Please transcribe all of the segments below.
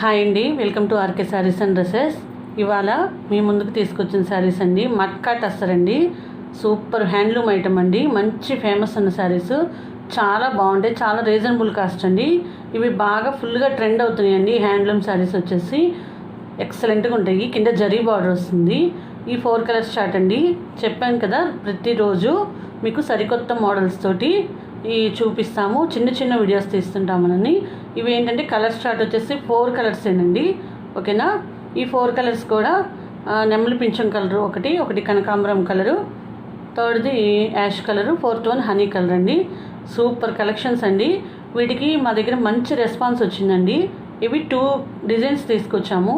Hi అండి welcome to RK saris and dresses. ఇవాళ మీ ముందుకు తీసుకొచ్చిన శారీస్ అండి మట్కా టస్సర్ అండి. సూపర్ హ్యాండ్లూమ్ ఐటమ్ అండి మంచి ఫేమస్ ఉన్న శారీస్. చాలా బాగుంటాయి చాలా రీజనబుల్ కాస్ట్ అండి. ఇవి బాగా ఫుల్గా ట్రెండ్ అవుతున్నాయండి హ్యాండ్లూమ్ శారీస్ వచ్చేసి. ఎక్సలెంట్గా ఉంటాయి కింద జరీ బార్డర్ వస్తుంది. ఈ ఫోర్ కలర్స్ చార్ట్ అండి చెప్పాను కదా ప్రతిరోజు మీకు సరికొత్త మోడల్స్ తోటి ఈ చూపిస్తాము. చిన్న చిన్న వీడియోస్ తీస్తుంటామని ఇవి ఏంటంటే కలర్ స్టార్ట్ వచ్చేసి ఫోర్ కలర్స్ ఏనండి. ఓకేనా? ఈ ఫోర్ కలర్స్ కూడా నెమలి పింఛం కలరు ఒకటి ఒకటి కనకాంబరం colour థర్డ్ది ash colour fourth one honey colour అండి. సూపర్ కలెక్షన్స్ అండి. వీటికి మా దగ్గర మంచి రెస్పాన్స్ వచ్చిందండి. ఇవి టూ డిజైన్స్ తీసుకొచ్చాము.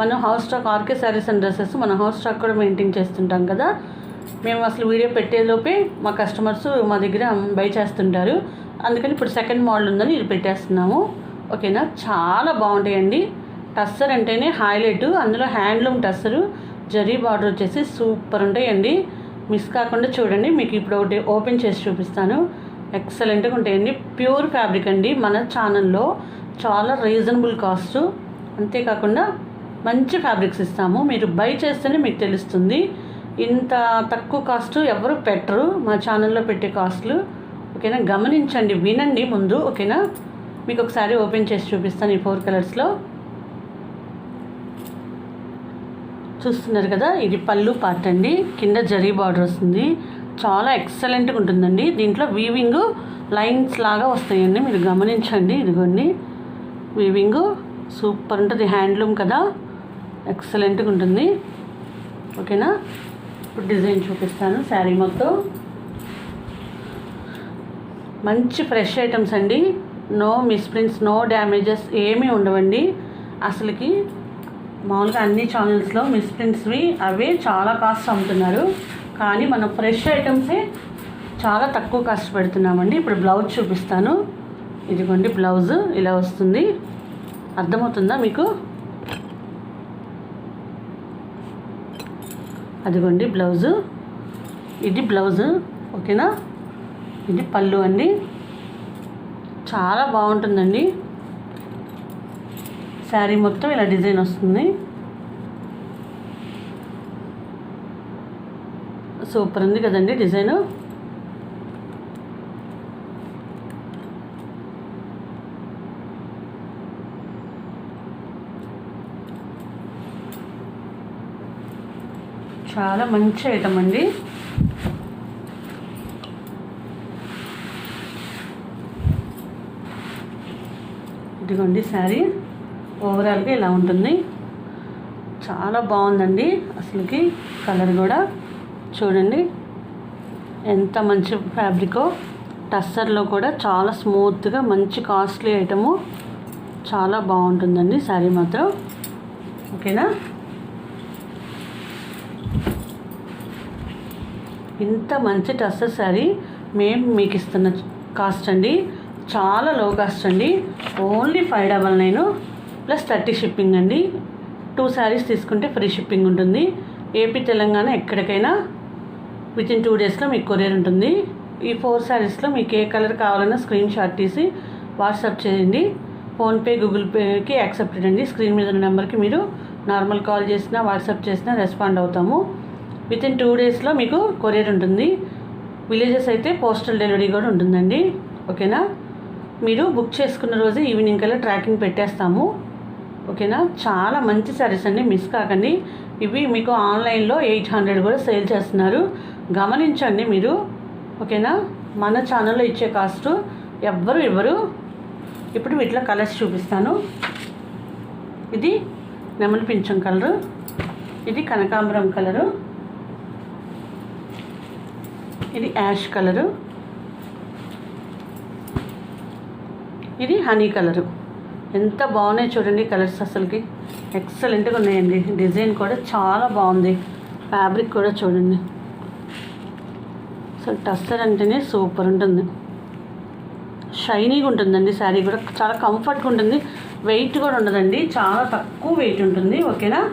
మనం house stock RK saris and dresses మన హౌస్ స్టాక్ కూడా మెయింటైన్ చేస్తుంటాం కదా. మేము అసలు వీడియో పెట్టేలోపే మా కస్టమర్స్ మా దగ్గర బై చేస్తుంటారు. అందుకని ఇప్పుడు సెకండ్ మోడల్ ఉందని ఇది పెట్టేస్తున్నాము. ఓకేనా? చాలా బాగుంటాయండి. టస్సర్ అంటేనే హైలైట్ అందులో హ్యాండ్లూమ్ టస్సరు జరీ బార్డర్ వచ్చేసి సూపర్ ఉంటాయండి. మిస్ కాకుండా చూడండి మీకు ఇప్పుడు ఒకటి ఓపెన్ చేసి చూపిస్తాను. ఎక్సలెంట్గా ఉంటాయండి. ప్యూర్ ఫ్యాబ్రిక్ అండి మన ఛానల్లో చాలా రీజనబుల్ కాస్ట్ అంతేకాకుండా మంచి ఫ్యాబ్రిక్స్ ఇస్తాము. మీరు బై చేస్తేనే మీకు తెలుస్తుంది. ఇంత తక్కువ కాస్ట్ ఎవరు పెట్టరు. మా ఛానల్లో పెట్టే కాస్ట్లు ఓకేనా? గమనించండి వినండి ముందు ఓకేనా? మీకు ఒకసారి ఓపెన్ చేసి చూపిస్తాను ఈ ఫోర్ కలర్స్లో చూస్తున్నారు కదా ఇది పళ్ళు పార్ట్ అండి. కింద జరీ బార్డర్ వస్తుంది. చాలా ఎక్సలెంట్గా ఉంటుందండి. దీంట్లో వీవింగ్ లైన్స్ లాగా వస్తాయండి. మీరు గమనించండి ఇదిగోండి. వీవింగ్ సూపర్ ఉంటుంది. హ్యాండ్లూమ్ కదా. ఎక్సలెంట్గా ఉంటుంది. ఓకేనా? ఇప్పుడు డిజైన్ చూపిస్తాను శారీ మొత్తం. మంచి ఫ్రెష్ ఐటమ్స్ అండి. నో మిస్ప్రింట్స్ నో డ్యామేజెస్ ఏమీ ఉండవండి. అసలుకి మామూలుగా అన్ని ఛానల్స్లో మిస్ప్రింట్స్వి అవే చాలా కాస్ట్ అమ్ముతున్నారు. కానీ మనం ఫ్రెష్ ఐటమ్సే చాలా తక్కువ కాస్ట్ పెడుతున్నామండి. ఇప్పుడు బ్లౌజ్ చూపిస్తాను. ఇదిగోండి బ్లౌజ్ ఇలా వస్తుంది. అర్థమవుతుందా మీకు? అదిగోండి బ్లౌజు. ఇది బ్లౌజు ఓకేనా? ఇది పళ్ళు అండి. చాలా బాగుంటుందండి. శారీ మొత్తం ఇలా డిజైన్ వస్తుంది. సూపర్ ఉంది కదండి డిజైను. చాలా మంచి ఐటమ్ అండి. ఇదిగోండి శారీ. ఓవరాల్గా ఇలా ఉంటుంది. చాలా బాగుందండి అసలుకి కలర్ కూడా. చూడండి. ఎంత మంచి ఫ్యాబ్రికో. టస్సర్లో కూడా చాలా స్మూత్గా మంచి కాస్ట్లీ ఐటము. చాలా బాగుంటుందండి శారీ మాత్రం. ఓకేనా? ఇంత మంచి టస్సర్ శారీ మేము మీకు ఇస్తున్న కాస్ట్ అండి. చాలా లో కాస్ట్ అండి. Only five double nine plus thirty shipping అండి. టూ శారీస్ తీసుకుంటే ఫ్రీ షిప్పింగ్ ఉంటుంది. ఏపీ తెలంగాణ ఎక్కడికైనా విత్ ఇన్ టూ డేస్లో మీకు కొరియర్ ఉంటుంది. ఈ ఫోర్ శారీస్లో మీకు ఏ కలర్ కావాలన్నా స్క్రీన్ షాట్ తీసి వాట్సాప్ చేయండి. ఫోన్పే గూగుల్ పేకి యాక్సెప్టెడ్ అండి. స్క్రీన్ మీద ఉన్న నెంబర్కి మీరు నార్మల్ కాల్ చేసినా వాట్సాప్ చేసినా రెస్పాండ్ అవుతాము. విత్ ఇన్ టూ డేస్లో మీకు కొరియర్ ఉంటుంది. విలేజెస్ అయితే పోస్టల్ డెలివరీ కూడా ఉంటుందండి. ఓకేనా? మీరు బుక్ చేసుకున్న రోజు ఈవినింగ్ కల్లా ట్రాకింగ్ పెట్టేస్తాము. ఓకేనా? చాలా మంచి శారీస్ అండి. మిస్ కాకండి. ఇవి మీకు ఆన్లైన్లో ఎయిట్ హండ్రెడ్ కూడా సేల్ చేస్తున్నారు. గమనించండి మీరు. ఓకేనా? మన ఛానల్లో ఇచ్చే కాస్ట్ ఎవ్వరు ఇవ్వరు. ఇప్పుడు వీటిలో కలర్స్ చూపిస్తాను. ఇది నెమలి పింఛం కలరు ఇది కనకాంబరం కలరు ఇది యాష్ కలరు. ఇది హనీ కలరు. ఎంత బాగున్నాయి చూడండి కలర్స్ అసలుకి. ఎక్సలెంట్గా ఉన్నాయండి. డిజైన్ కూడా చాలా బాగుంది. ఫ్యాబ్రిక్ కూడా చూడండి. అసలు టస్సర్ అంటేనే సూపర్ ఉంటుంది. షైనీగా ఉంటుందండి శారీ కూడా. చాలా కంఫర్ట్గా ఉంటుంది. వెయిట్ కూడా ఉండదండి. చాలా తక్కువ వెయిట్ ఉంటుంది. ఓకేనా?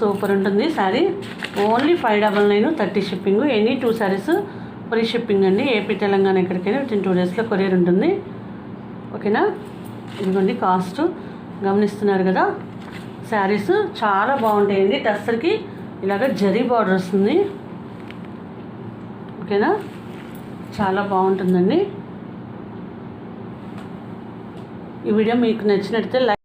సూపర్ ఉంటుంది sari. Only five double nine thirty shipping any two saris free shipping అండి ఏపీ తెలంగాణ ఎక్కడికైనా విత్ ఇన్ టూ డేస్లో కొరియర్ ఉంటుంది. ఓకేనా? ఇదిగోండి కాస్ట్ గమనిస్తున్నారు కదా. శారీస్ చాలా బాగుంటాయండి. టస్సర్కి ఇలాగ జరీ బార్డర్ వస్తుంది. ఓకేనా? చాలా బాగుంటుందండి. ఈ వీడియో మీకు నచ్చినట్లయితే లైక్